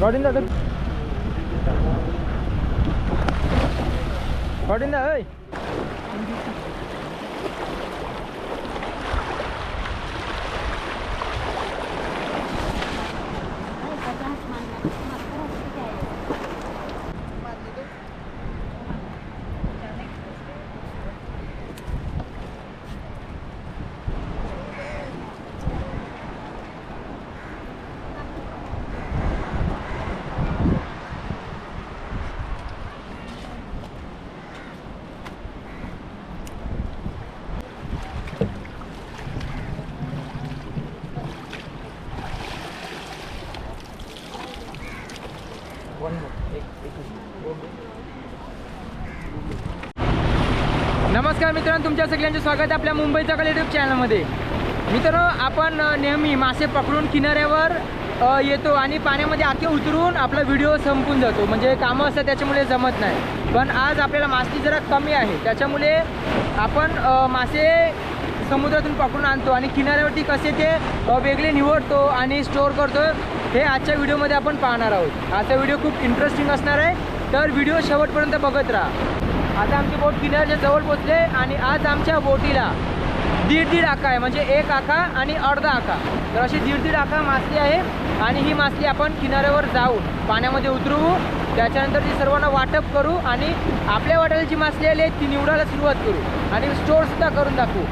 गाडीन दादा गाडीन दा होय नमस्कार मित्रांनो तुमच्या सगळ्यांचे स्वागत आहे आपल्या मुंबईचा कल युट्यूब चॅनलमध्ये. मित्रांनो आपण नेहमी मासे पकडून किनाऱ्यावर येतो आणि पाण्यामध्ये आखे उतरून आपला व्हिडिओ संपून जातो. म्हणजे कामं असतात त्याच्यामुळे जमत नाही. पण आज आपल्याला मासली जरा कमी आहे. त्याच्यामुळे आपण मासे समुद्रातून पकडून आणतो आणि किनाऱ्यावरती कसे ते वेगळे निवडतो आणि स्टोअर करतो. हे आजच्या व्हिडिओमध्ये आपण पाहणार आहोत. आजचा व्हिडिओ खूप इंटरेस्टिंग असणार आहे. तर व्हिडिओ शेवटपर्यंत बघत राहा. आता आमची बोट किनाऱ्याच्या जवळ पोचले आणि आज आमच्या बोटीला दीड दीड आका आहे. म्हणजे एक आका आणि अर्धा आका तर अशी दीड दीड आका मासली आहे आणि ही मासली आपण किनाऱ्यावर जाऊन पाण्यामध्ये उतरवू. त्याच्यानंतर ती सर्वांना वाटप करू आणि आपल्या वाट्याला जी मासली आली आहे ती निवडायला सुरुवात करू आणि स्टोअरसुद्धा करून दाखवू.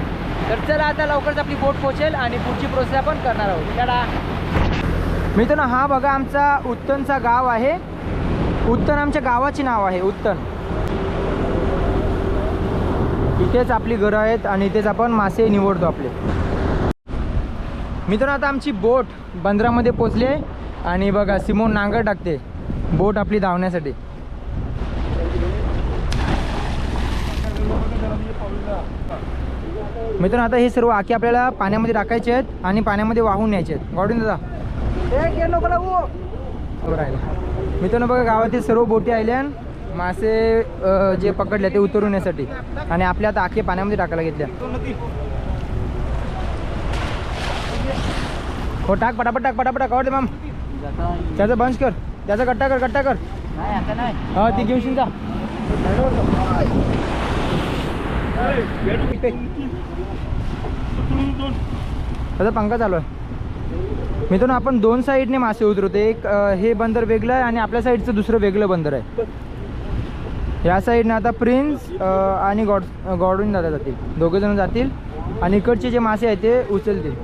तर चला आता लवकरच आपली बोट पोचेल आणि पुढची प्रोसेस आपण करणार आहोत. त्याला मित्रांनो हा बघा आमचा उत्तनचा गाव आहे. उत्तन आमच्या गावाचे नाव आहे उत्तन. इथेच आपली घरं आहेत आणि इथेच आपण मासे निवडतो आपले. मित्रांनो आता आमची बोट बंदरामध्ये पोचली आहे आणि बघा सिमोन नांगर टाकते. बोट आपली धावण्यासाठी. मित्रांनो आता हे सर्व आखे आपल्याला पाण्यामध्ये टाकायचे आहेत आणि पाण्यामध्ये वाहून न्यायचे आहेत. गाडून दादा मित्रांनो बघा गावातील सर्व बोटी आल्या मासे जे पकडले ते उतरवण्यासाठी आणि आपल्या आता आखे पाण्यामध्ये टाकायला घेतल्या. हो टाक पटापट टाक पटापट टाक. आवडते मॅम. त्याचं बंच कर. त्याचा गट्टा कर गट्टा कर. हा ती घेऊन जा त्याचा पंखा चालू आहे. मित्रांनो आपण दोन साईडने मासे उतरवतो. एक अ, हे बंदर वेगळं आहे आणि आपल्या साईडचं दुसरं वेगळं बंदर आहे. या साईडने आता प्रिन्स अ, आणि गॉड गॉडून दादा जातील. दोघे जण जातील आणि इकडचे जे मासे आहेत ते उचलतील.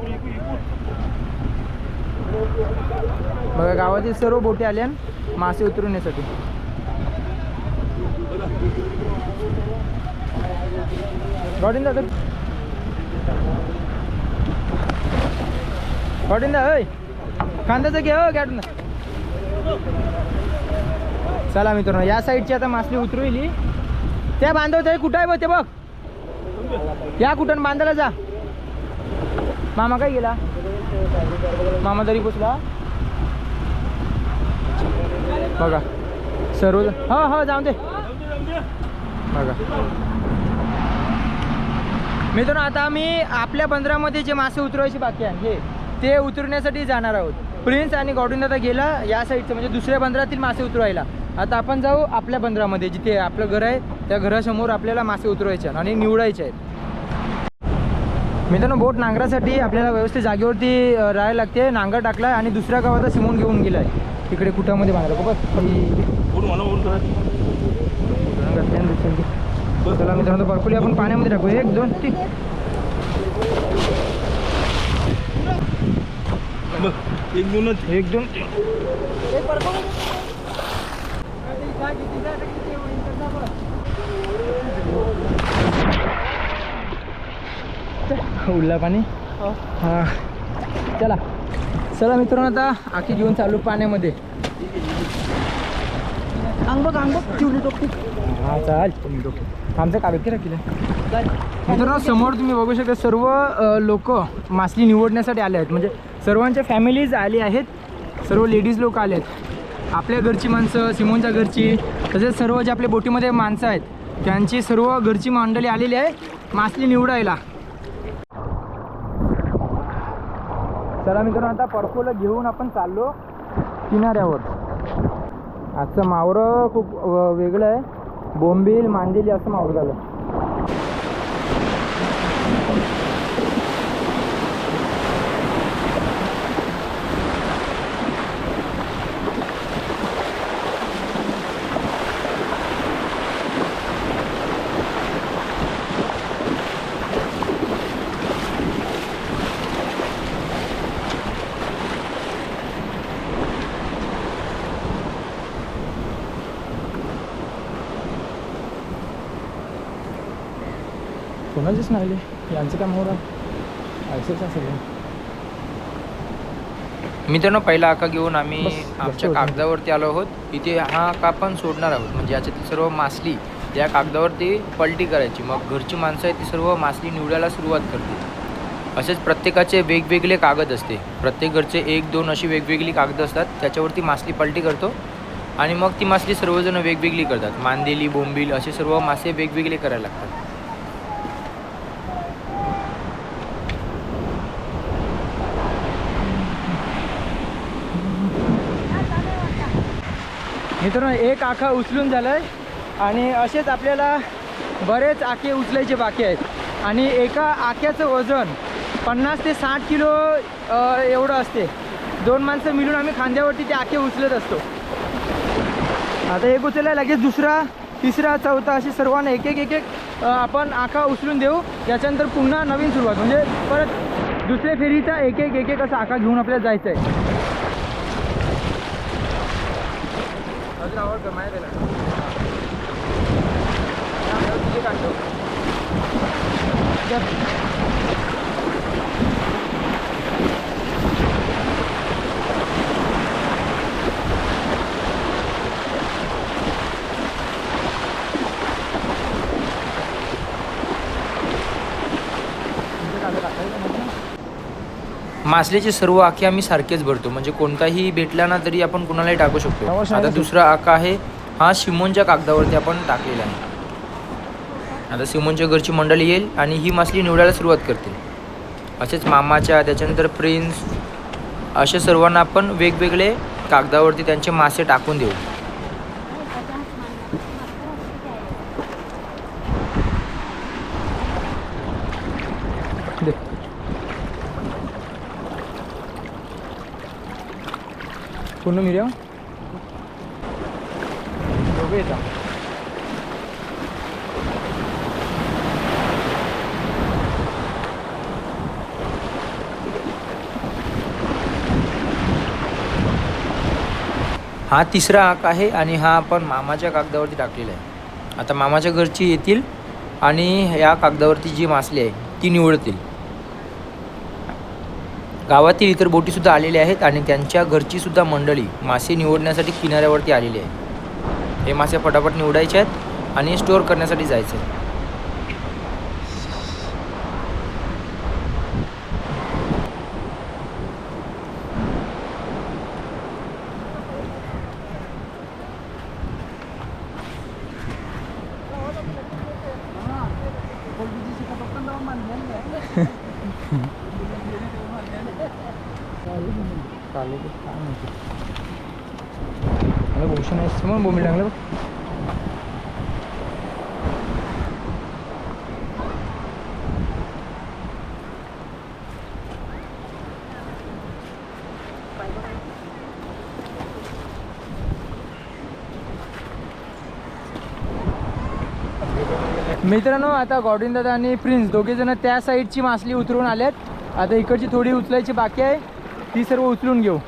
बघा गावातील सर्व बोटी आल्या मासे उतरवण्यासाठी. गॉडून दादा. गॉडीन द्या होय. कांद्याचं घे हो गॅडून चला मित्रांनो या साईडची आता मासली उतरविली त्या बांधवत आहे कुठं आहे बघ ते बघ. या कुठं बांधायला जा. मामा काय गेला? मामा तरी पोचला बघा. सर्व हो हो जाऊन दे. बघा. मित्रांनो आता आम्ही आपल्या बंदरामध्ये जे मासे उतरवायचे बाकी आहे हे. ते उतरण्यासाठी जाणार आहोत. प्रिन्स आणि गॉडून आता गेला या साईडचं म्हणजे दुसऱ्या बंदरातील मासे उतरवायला. आता आपण जाऊ आपल्या बंदरामध्ये जिथे आपलं घर आहे त्या घरासमोर आपल्याला मासे उतरवायचे आणि निवडायचे आहेत. मित्रांनो बोट नांगरासाठी आपल्याला व्यवस्थित जागेवरती राहायला लागते. नांगर टाकलाय आणि दुसऱ्या गावाचा सिमून घेऊन गेलाय. तिकडे कुटामध्ये बांधला बघ. चला मित्रांनो बर्फुली आपण पाण्यामध्ये टाकू. एक दोन तीन. एक दोनच एक दोन उरला पाणी? हा. चला. चला मित्रांनो आता आखी घेऊन चालू पाण्यामध्ये. चिवली टोपी हा चाल. आमचं कागद राखील. मित्रांनो समोर तुम्ही बघू शकता सर्व लोक मासली निवडण्यासाठी आले आहेत. म्हणजे सर्वांच्या फॅमिलीज आली आहेत. सर्व लेडीज लोक आले आहेत. आपल्या घरची माणसं सिमोनच्या घरची तसेच सर्व जे आपल्या बोटीमध्ये माणसं आहेत त्यांची सर्व घरची मंडळी आलेली आहे. मासली निवडायला. चला मित्रांनो आता परफोला घेऊन आपण चाललो किनाऱ्यावर. आजचं मावरं खूप वेगळं आहे. बोंबील मांदेली असं मावरं झालं. कोणाचेच नाही आले यांचं काय मोहरा ऐकच असेल मित्रांनो पहिला आका घेऊन आम्ही आमच्या. कागदावरती आलो आहोत. इथे हा आका आपण सोडणार आहोत. म्हणजे याच्यातली सर्व मासली या कागदावरती पलटी करायची. मग घरची माणसं आहेत ती सर्व मासली निवडायला सुरुवात करतील. असेच प्रत्येकाचे वेगवेगळे कागद असते. प्रत्येक घरचे एक दोन अशी वेगवेगळी कागद असतात. त्याच्यावरती मासली पलटी करतो. आणि मग ती मासली सर्वजण वेगवेगळी करतात. मांदेली बोंबील असे सर्व मासे वेगवेगळे करायला लागतात. मित्रांनो एक आखा उचलून झालंय. आणि असेच आपल्याला बरेच आखे उचलायचे बाकी आहेत. आणि एका आख्याचं वजन पन्नास ते साठ किलो एवढं असते. दोन माणसं मिळून आम्ही खांद्यावरती ते आखे उचलत असतो. आता एक उचलला लगेच दुसरा तिसरा चौथा असे सर्वांना एक एक एक एक आपण आखा उचलून देऊ. त्याच्यानंतर पुन्हा नवीन सुरुवात. म्हणजे परत दुसऱ्या फेरीचा एक एक एक एक असा आखा घेऊन आपल्याला जायचं आहे अजून आवड कर माहिती आहे ना तुझे काढतो मासलेचे सर्व आखे आम्ही सारखेच भरतो. म्हणजे कोणताही भेटला ना तरी आपण कुणालाही टाकू शकतो. आता. दुसरा आका आहे हा सिमोनच्या कागदावरती आपण टाकलेला आहे. आता सिमोनच्या घरची मंडळी येईल आणि ही मासली निवडायला सुरुवात करतील. असेच मामाच्या त्याच्यानंतर प्रिन्स अशा सर्वांना आपण वेगवेगळे कागदावरती त्यांचे मासे टाकून देऊ दे पूर्ण मिऱ्या दोघे हा तिसरा आक आहे आणि हा आपण मामाच्या कागदावरती टाकलेला आहे. आता मामाच्या घरची येतील आणि या कागदावरती जी मासली आहे ती निवडतील. गावातील इतर बोटीसुद्धा आलेल्या आहेत आणि त्यांच्या घरचीसुद्धा मंडळी मासे निवडण्यासाठी किनाऱ्यावरती आलेली आहे हे मासे फटाफट निवडायचे आहेत आणि स्टोअर करण्यासाठी जायचे आहे चालेल काय माहिती मला भूषण आहे समोर बोंबील लागलं बघ मित्रांनो आता गॉडीन दादा आणि प्रिन्स दोघे जण त्या साईडची मासली उतरून आल्यात आता इकडची थोडी उचलायची बाकी आहे. ती सर्व उचलून घेऊ.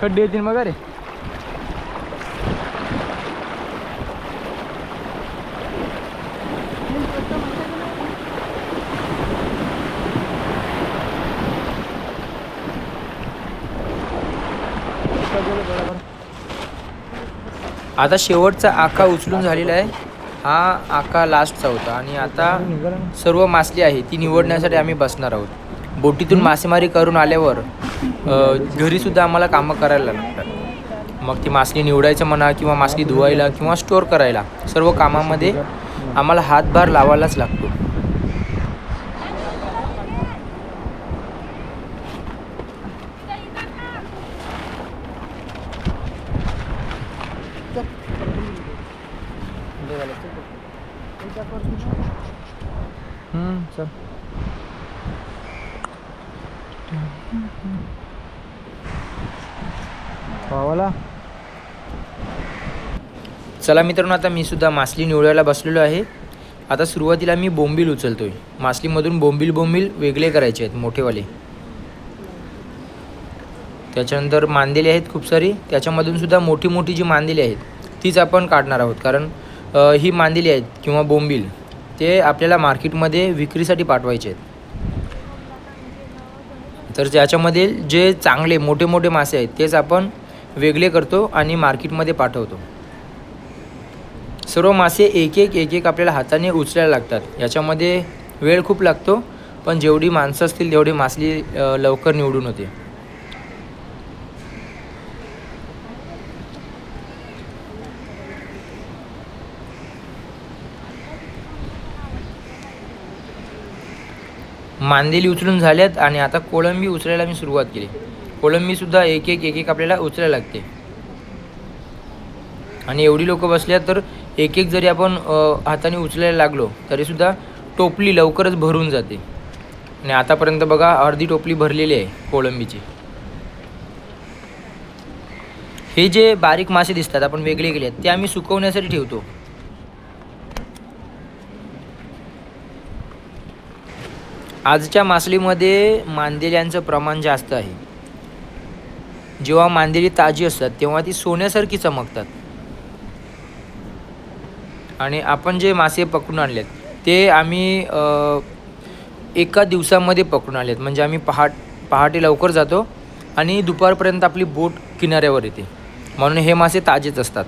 खड्डे येतील मग रे. आता शेवटचा आका उचलून झालेला आहे. हा आका लास्टचा होता आणि आता. सर्व मासली आहे ती निवडण्यासाठी आम्ही बसणार आहोत. बोटीतून मासेमारी करून आल्यावर अ, घरीसुद्धा आम्हाला कामं करायला लागतात. मग ती मासली निवडायचं म्हणा किंवा मासली धुवायला किंवा स्टोअर करायला सर्व कामामध्ये आम्हाला हातभार लावायलाच लागतो चल पावाला चला मित्रांनो आता मी सुद्धा मासली निवडायला बसलेलो आहे. आता सुरुवातीला मी बोंबील उचलतोय. मासलीमधून बोंबील बोंबील वेगळे करायचे आहेत मोठेवाले. त्याच्यानंतर मांदेली आहेत खूप सारी. त्याच्यामधून सुद्धा मोठी मोठी जी मांदेली आहेत तीच आपण काढणार आहोत. कारण ही मांदेली आहेत किंवा बोंबील. ते आपल्याला मार्केटमध्ये विक्रीसाठी पाठवायचे आहेत. तर ज्याच्यामध्ये जे चांगले मोठे मोठे मासे आहेत तेच आपण वेगळे करतो आणि मार्केटमध्ये पाठवतो. सर्व मासे एक एक एक एक आपल्याला हाताने उचलायला लागतात. याच्यामध्ये वेळ खूप लागतो पण जेवढी माणसं असतील तेवढी मासली लवकर निवडून होते. मांदेली उचलून झाल्यात आणि आता कोळंबी उचलायला मी सुरुवात केली. कोळंबीसुद्धा एक एक एक एक आपल्याला उचलायला लागते. आणि एवढी लोक बसल्या तर एक एक जरी आपण हाताने उचलायला लागलो तरीसुद्धा टोपली लवकरच भरून जाते. आणि आतापर्यंत बघा अर्धी टोपली भरलेली आहे कोळंबीची. हे जे बारीक मासे दिसतात आपण वेगळे केले आहेत ते आम्ही सुकवण्यासाठी ठेवतो. आजच्या मासलीमध्ये मांदेल्यांचं प्रमाण जास्त आहे. जेव्हा मांदेली ताजी असतात तेव्हा ती सोन्यासारखी चमकतात. आणि आपण जे मासे पकडून आणलेत ते आम्ही एका दिवसामध्ये पकडून आलेत म्हणजे आम्ही पहाट पहाटे लवकर जातो आणि दुपारपर्यंत आपली बोट किनाऱ्यावर येते. म्हणून हे मासे ताजेच असतात.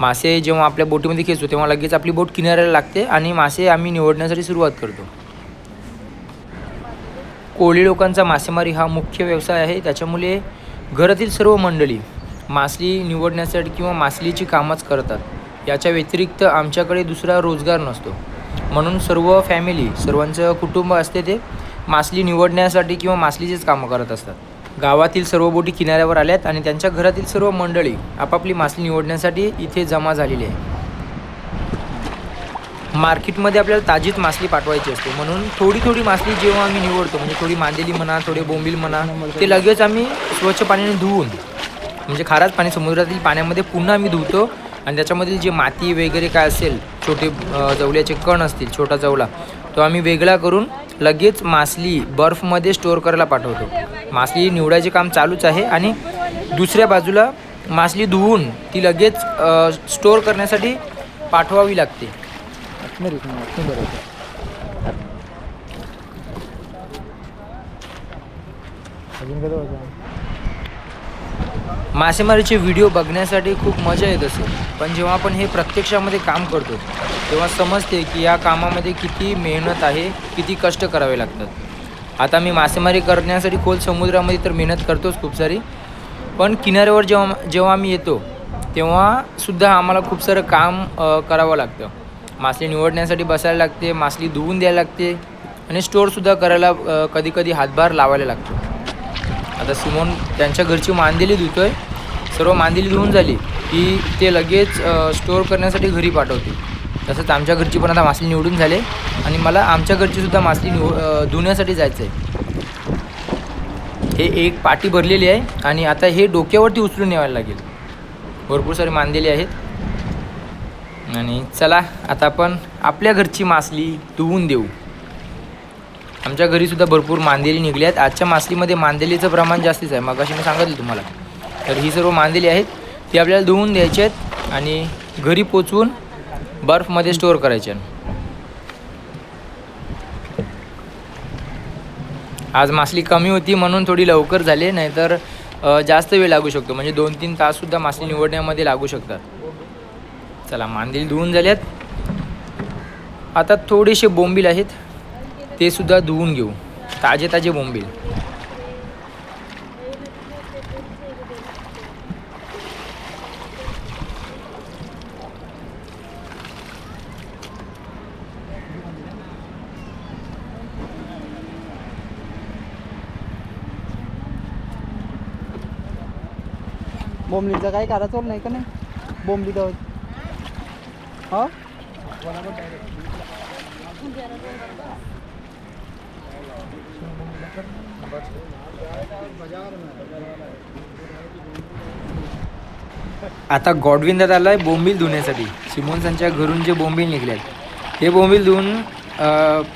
मासे जेव्हा आपल्या बोटीमध्ये खेचतो तेव्हा लगेच आपली बोट किनाऱ्याला लागते आणि मासे आम्ही निवडण्यासाठी सुरुवात करतो. कोळी लोकांचा मासेमारी हा मुख्य व्यवसाय आहे. त्याच्यामुळे घरातील सर्व मंडळी मासली निवडण्यासाठी किंवा मासलीची कामच करतात. याच्या व्यतिरिक्त आमच्याकडे दुसरा रोजगार नसतो. म्हणून सर्व फॅमिली सर्वांचं कुटुंब असते ते मासली निवडण्यासाठी किंवा मासलीचेच कामं करत असतात. गावातील सर्व बोटी किनाऱ्यावर आल्यात आणि त्यांच्या घरातील सर्व मंडळी आपापली मासली निवडण्यासाठी इथे जमा झालेली आहे मार्केटमध्ये आपल्याला ताजीच मासली पाठवायची असते. म्हणून थोडी थोडी मासली जेव्हा आम्ही निवडतो म्हणजे थोडी मांदेली म्हणा थोडे बोंबील म्हणा ते लगेच आम्ही स्वच्छ पाण्याने धुवून म्हणजे खाराच पाणी समुद्रातील पाण्यामध्ये पुन्हा आम्ही धुतो. आणि त्याच्यामधील जे माती वगैरे काय असेल छोटे जवल्याचे कण असतील छोटा जवला तो आम्ही वेगळा करून लगेच मासली बर्फमध्ये स्टोअर करायला पाठवतो. मासली निवडायचे काम चालूच आहे आणि दुसऱ्या बाजूला मासली धुवून ती लगेच स्टोअर करण्यासाठी पाठवावी लागते. आतमध्ये रे, आतमध्ये अजून होतं मासेमारीचे व्हिडिओ बघण्यासाठी खूप मजा येत असेल. पण जेव्हा आपण हे प्रत्यक्षामध्ये काम करतो तेव्हा समजते की या कामामध्ये किती मेहनत आहे किती कष्ट करावे लागतात. आता मी मासेमारी करण्यासाठी खोल समुद्रामध्ये तर मेहनत करतोच खूप सारी. पण किनाऱ्यावर जेव्हा जेव्हा आम्ही येतो तेव्हा सुद्धा आम्हाला खूप सारं काम करावं लागतं. मासली निवडण्यासाठी बसायला लागते मासली धुवून द्यायला लागते आणि स्टोअरसुद्धा करायला कधीकधी हातभार लावायला लागतो. आता सिमोन त्यांच्या घरची मांदेली धुतोय सर्व मांदेली धुवून झाली की ते लगेच स्टोअर करण्यासाठी घरी पाठवते. तसंच आमच्या घरची पण आता मासली निवडून झाले आणि मला आमच्या घरचीसुद्धा मासली निव धुण्यासाठी जायचं आहे हे एक पाटी भरलेली आहे आणि आता हे डोक्यावरती उचलून न्यावायला लागेल. भरपूर सारे मांदेली आहेत. आणि चला आता आपण आपल्या घरची मासली धुवून देऊ. आमच्या घरी सुद्धा भरपूर मांदेली निघली आहेत आजच्या मासलीमध्ये मांदेलीचं प्रमाण जास्तीच आहे. मग अशी मी सांगितलं तुम्हाला. तर ही सर्व मांदेली आहेत. ती आपल्याला धुवून द्यायची आहेत आणि घरी पोचवून बर्फमध्ये स्टोअर करायचे आज मासली कमी होती म्हणून थोडी लवकर झाली नाहीतर जास्त वेळ लागू शकतो. म्हणजे दोन तीन ताससुद्धा मासली निवडण्यामध्ये लागू शकतात. चला मांदेली धुवून झाल्यात. आता थोडेसे बोंबील आहेत ते सुद्धा धुवून घेऊ. ताजे ताजे बोंबील. बोंबलीचा काही काराच नाही का नाही? बोंबली जाऊ हा? आता गॉडविंदात आला आहे बोंबील धुण्यासाठी. सिमोन्सांच्या घरून जे बोंबील निघले आहेत हे बोंबील धुवून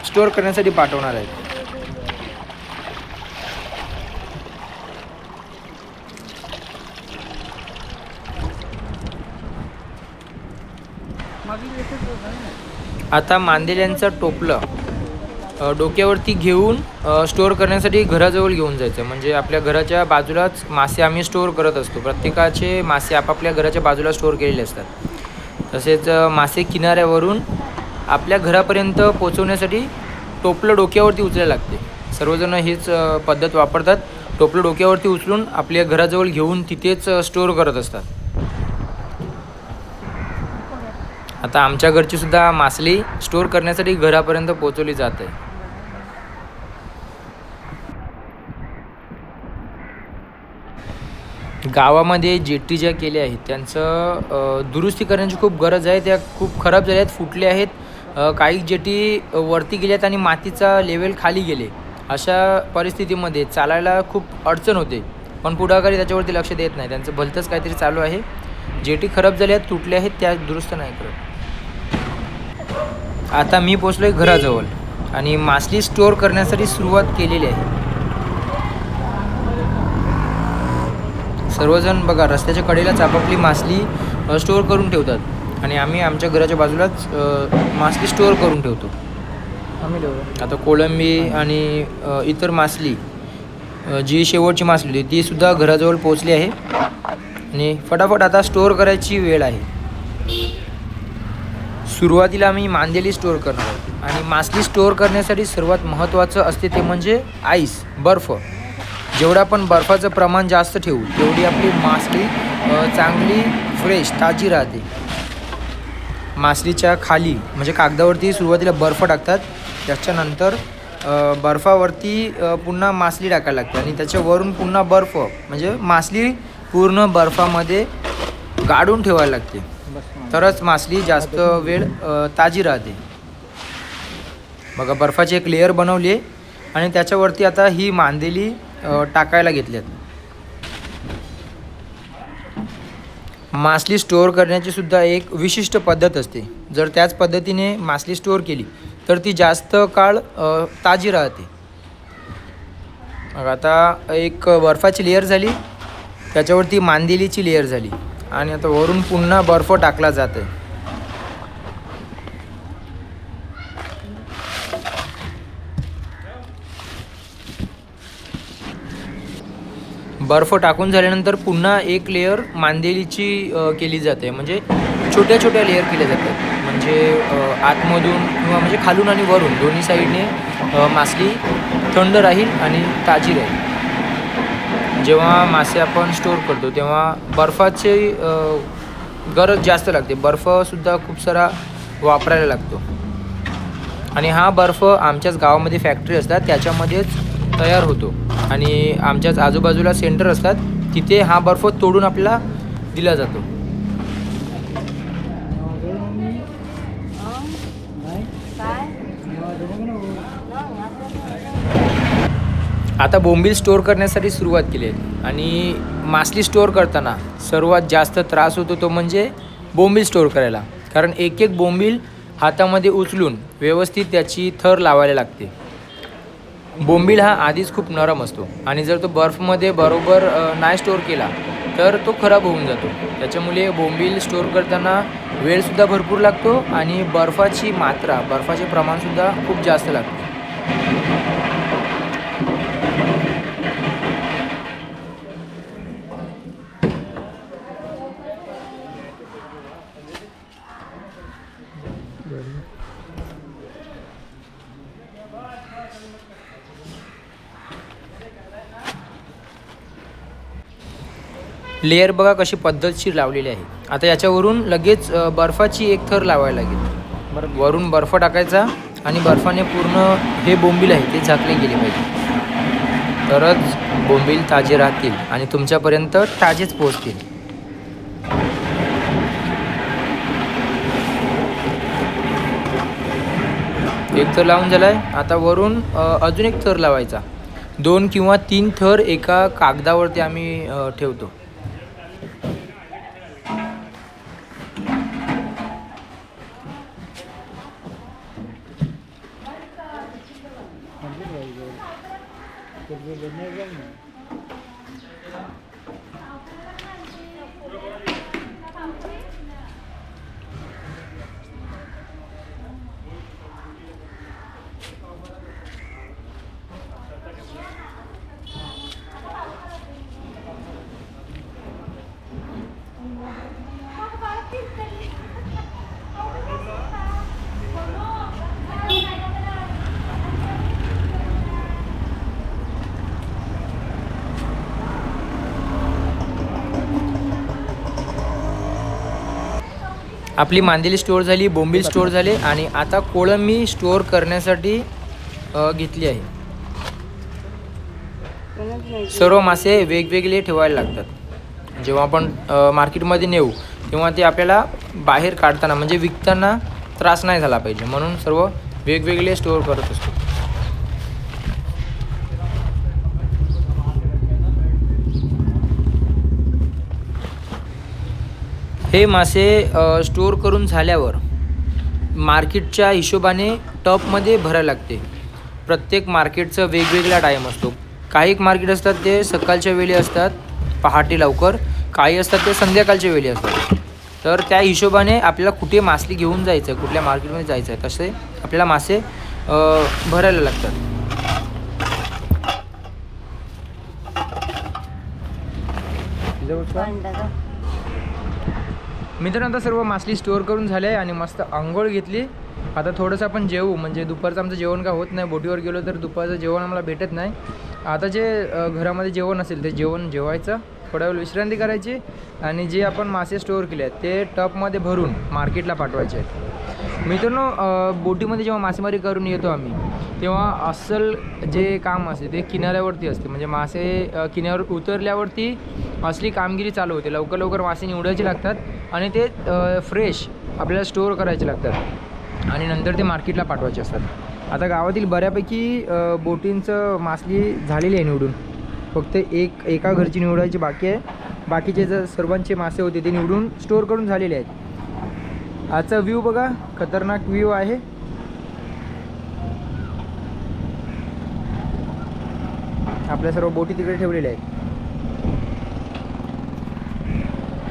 स्टोअर करण्यासाठी पाठवणार आहेत. आता मांदेल्यांचं टोपलं डोक्यावरती घेऊन स्टोअर करण्यासाठी घराजवळ घेऊन जायचं. म्हणजे आपल्या घराच्या बाजूलाच मासे आम्ही स्टोअर करत असतो. प्रत्येकाचे मासे आपापल्या घराच्या बाजूला स्टोअर केलेले असतात. तसेच मासे किनाऱ्यावरून आपल्या घरापर्यंत पोचवण्यासाठी टोपलं डोक्यावरती उचलायला लागते. सर्वजण हीच पद्धत वापरतात. टोपलं डोक्यावरती उचलून आपल्या घराजवळ घेऊन तिथेच स्टोअर करत असतात. आता आमच्या घरची सुद्धा मासली स्टोअर करण्यासाठी घरापर्यंत पोचवली जात आहे. गावामध्ये जेटी ज्या केल्या आहेत त्यांचं दुरुस्ती करण्याची खूप गरज आहे. त्या खूप खराब झाल्या आहेत फुटल्या आहेत. काही जेटी वरती गेल्यात आणि मातीचा लेवल खाली गेले. अशा परिस्थितीमध्ये चालायला खूप अडचण होते. पण पुढाकारी त्याच्यावरती लक्ष देत नाही. त्यांचं भलतंच काहीतरी चालू आहे. जेटी खराब झाल्या आहेत तुटल्या आहेत त्या दुरुस्त नाही करत. आता मी पोचलो आहे घराजवळ. आणि मासली स्टोअर करण्यासाठी सुरुवात केलेली आहे. सर्वजण बघा रस्त्याच्या कडेलाच आपापली मासली स्टोअर करून ठेवतात. आणि आम्ही आमच्या घराच्या बाजूलाच मासली स्टोअर करून ठेवतो. आम्ही ठेवतो आता कोळंबी आणि इतर मासली जी शेवटची मासली होती ती सुद्धा घराजवळ पोचली आहे. आणि फटाफट आता स्टोअर करायची वेळ आहे. सुरुवातीला आम्ही मांदेली स्टोअर करणार आहोत आणि मासली स्टोअर करण्यासाठी सर्वात महत्त्वाचं असते ते म्हणजे आईस बर्फ. जेवढं आपण बर्फाचं प्रमाण जास्त ठेवू तेवढी आपली मासली चांगली फ्रेश ताजी राहते. मासलीच्या खाली म्हणजे कागदावरती सुरुवातीला बर्फ टाकतात त्याच्यानंतर बर्फावरती पुन्हा मासली टाकायला लागते. आणि त्याच्यावरून पुन्हा बर्फ म्हणजे मासली पूर्ण बर्फामध्ये गाडून ठेवायला लागते. तरच मासली जास्त वेळ ताजी राहते. बघा बर्फाची एक लेअर बनवली आहे आणि त्याच्यावरती आता ही मांदेली टाकायला घेतल्यात मासली स्टोअर करण्याची सुद्धा एक विशिष्ट पद्धत असते. जर त्याच पद्धतीने मासली स्टोअर केली तर ती जास्त काळ ताजी राहते. मग आता एक बर्फाची लेअर झाली त्याच्यावरती मांदेलीची लेअर झाली. आणि आता वरून पुन्हा बर्फ टाकला जाते आहे बर्फ टाकून झाल्यानंतर पुन्हा एक लेअर मांदेलीची केली जाते. म्हणजे छोट्या छोट्या लेअर केल्या जातात. म्हणजे आतमधून किंवा म्हणजे खालून आणि वरून दोन्ही साईडने मासली थंड राहील आणि ताजी राहील. जेव्हा मासे आपण स्टोअर करतो तेव्हा बर्फाची गरज जास्त लागते. बर्फसुद्धा खूप सारा वापरायला लागतो. आणि हा बर्फ आमच्याच गावामध्ये फॅक्टरी असतात त्याच्यामध्येच तयार होतो. आणि आमच्याच आजूबाजूला सेंटर असतात तिथे हा बर्फ तोडून आपला दिला जातो. आता बोंबील स्टोअर करण्यासाठी सुरुवात केली आहे. आणि मासली स्टोअर करताना सर्वात जास्त त्रास होतो तो म्हणजे बोंबील स्टोअर करायला. कारण एक एक बोंबील हातामध्ये उचलून व्यवस्थित त्याची थर लावायला लागते. बोंबील हा आधीच खूप नरम असतो. आणि जर तो बर्फमध्ये बरोबर नाही स्टोअर केला तर तो खराब होऊन जातो. त्याच्यामुळे बोंबील स्टोअर करताना वेळसुद्धा भरपूर लागतो आणि बर्फाची मात्रा बर्फाचे प्रमाणसुद्धा खूप जास्त लागते. लेयर बघा कशी पद्धतशीर लावलेली आहे. आता याच्यावरून लगेच बर्फाची एक थर लावायला लागेल. वरून बर्फ टाकायचा आणि बर्फाने पूर्ण हे बोंबील आहे ते झाकले गेले पाहिजे. तरच बोंबील ताजे राहतील आणि तुमच्यापर्यंत ताजेच पोहोचतील. एक थर लावून झाला आहे आता वरून अजून एक थर लावायचा. दोन किंवा तीन थर एका कागदावरती आम्ही ठेवतो. आपली मांदेली स्टोअर झाली बोंबील स्टोअर झाले आणि आता कोळंबी स्टोअर करण्यासाठी घेतली आहे. सर्व मासे वेगवेगळे ठेवायला लागतात. जेव्हा आपण मार्केटमध्ये नेऊ तेव्हा ते आपल्याला बाहेर काढताना म्हणजे विकताना त्रास नाही झाला पाहिजे. म्हणून सर्व वेगवेगळे स्टोअर करत असतो. हे मासे स्टोअर करून झाल्यावर मार्केटच्या हिशोबाने टपमध्ये भरायला लागते. प्रत्येक मार्केटचं वेगवेगळा टाईम असतो. काही मार्केट असतात ते सकाळच्या वेळी असतात पहाटे लवकर. काही असतात ते संध्याकाळच्या वेळी असतात. तर त्या हिशोबाने आपल्याला कुठे मासली घेऊन जायचं आहे कुठल्या मार्केटमध्ये जायचं आहे तसे आपल्याला मासे भरायला लागतात. मित्रांनो आता सर्व मासली स्टोअर करून झाले आणि मस्त आंघोळ घेतली. आता थोडंसं आपण जेवू म्हणजे दुपारचं आमचं जेवण का होत नाही. बोटीवर गेलो तर दुपारचं जेवण आम्हाला भेटत नाही. आता जे घरामध्ये जेवण असेल ते जेवण जेवायचं. थोडा वेळ विश्रांती करायची आणि जे आपण मासे स्टोअर केले आहेत ते टपमध्ये भरून मार्केटला पाठवायचे आहेत. मित्रांनो बोटीमध्ये जेव्हा मासेमारी करून येतो आम्ही तेव्हा अस्सल जे काम असते ते किनाऱ्यावरती असते. म्हणजे मासे किनाऱ्यावर उतरल्यावरती असली कामगिरी चालू होते. लवकर लवकर मासे निवडायचे लागतात आणि ते फ्रेश आपल्याला स्टोअर करायचे लागतात. आणि नंतर ते मार्केटला पाठवायचे असतात. आता गावातील बऱ्यापैकी बोटींचं मासली झालेली आहे निवडून. फक्त एक एका घरची निवडायची बाकी आहे. बाकीचे जर सर्वांचे मासे होते ते निवडून स्टोअर करून झालेले आहेत. आजचा व्ह्यू बघा. खतरनाक व्ह्यू आहे. आपल्या सर्व बोटी तिकडे ठेवलेल्या आहेत.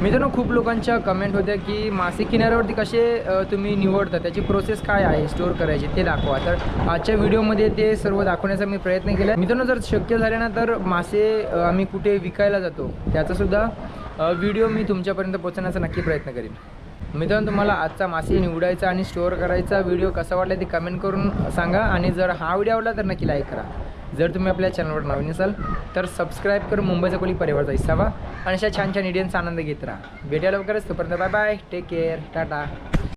मित्रांनो खूप लोकांच्या कमेंट होत्या की मासे किनाऱ्यावरती कसे तुम्ही निवडता? त्याची प्रोसेस काय आहे? स्टोअर करायची ते दाखवा. तर आजच्या व्हिडिओमध्ये ते सर्व दाखवण्याचा मी प्रयत्न केला. मित्रांनो जर शक्य झाले ना तर मासे आम्ही कुठे विकायला जातो त्याचासुद्धा व्हिडिओ मी तुमच्यापर्यंत पोहोचवण्याचा नक्की प्रयत्न करेन. मित्रांनो तुम्हाला आजचा मासे निवडायचा आणि स्टोअर करायचा व्हिडिओ कसा वाटला ते कमेंट करून सांगा. आणि जर हा व्हिडिओ आवडला तर नक्की लाईक करा. जर तुम्ही आपल्या चॅनलवर नवीन असाल तर सबस्क्राईब करून मुंबईचा कोली परिवारचा हिस्सा व्हा आणि अशा छान छान इडियन्स आनंद घेत राहा. भेटायला लवकरच. तोपर्यंत bye bye take care tata